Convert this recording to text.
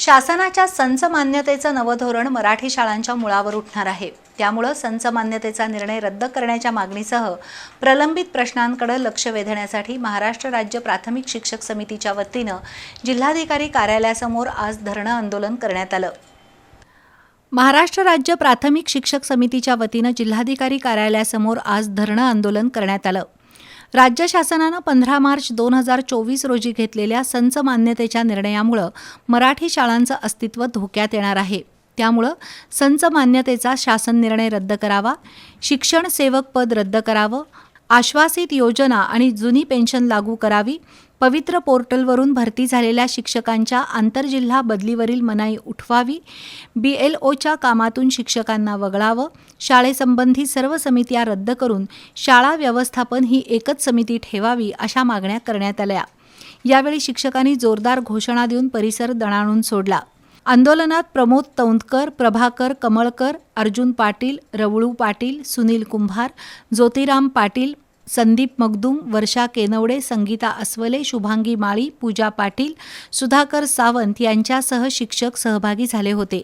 शासनाच्या संच मान्यतेचं नवं धोरण मराठी शाळांच्या मुळावर उठणार आहे. त्यामुळं संच मान्यतेचा निर्णय रद्द करण्याच्या मागणीसह प्रलंबित प्रश्नांकडे लक्ष वेधण्यासाठी महाराष्ट्र राज्य प्राथमिक शिक्षक समितीच्या वतीनं जिल्हाधिकारी कार्यालयासमोर आज धरणं आंदोलन करण्यात आलं. महाराष्ट्र राज्य प्राथमिक शिक्षक समितीच्या वतीनं जिल्हाधिकारी कार्यालयासमोर आज धरणं आंदोलन करण्यात आलं. राज्य शासनानं पंधरा मार्च दोन हजार चोवीस रोजी घेतलेल्या संच मान्यतेच्या निर्णयामुळं मराठी शाळांचं अस्तित्व धोक्यात येणार आहे. त्यामुळं संच मान्यतेचा शासन निर्णय रद्द करावा शिक्षण सेवक पद रद्द करावं आश्वासित योजना आणि जुनी पेन्शन लागू करावी पवित्र पोर्टलवरून भरती झालेल्या शिक्षकांच्या आंतरजिल्हा बदलीवरील मनाई उठवावी बी एल ओच्या कामातून शिक्षकांना वगळावं शाळेसंबंधी सर्व समित्या रद्द करून शाळा व्यवस्थापन ही एकच समिती ठेवावी अशा मागण्या करण्यात आल्या. यावेळी शिक्षकांनी जोरदार घोषणा देऊन परिसर दणाणून सोडला. आंदोलनात प्रमोद तौंदकर प्रभाकर कमळकर अर्जुन पाटील रवळू पाटील सुनील कुंभार ज्योतिराम पाटील संदीप मगदुम वर्षा केनवडे संगीता अस्वले शुभांगी माळी पूजा पाटील सुधाकर सावंत यांच्यासह शिक्षक सहभागी झाले होते.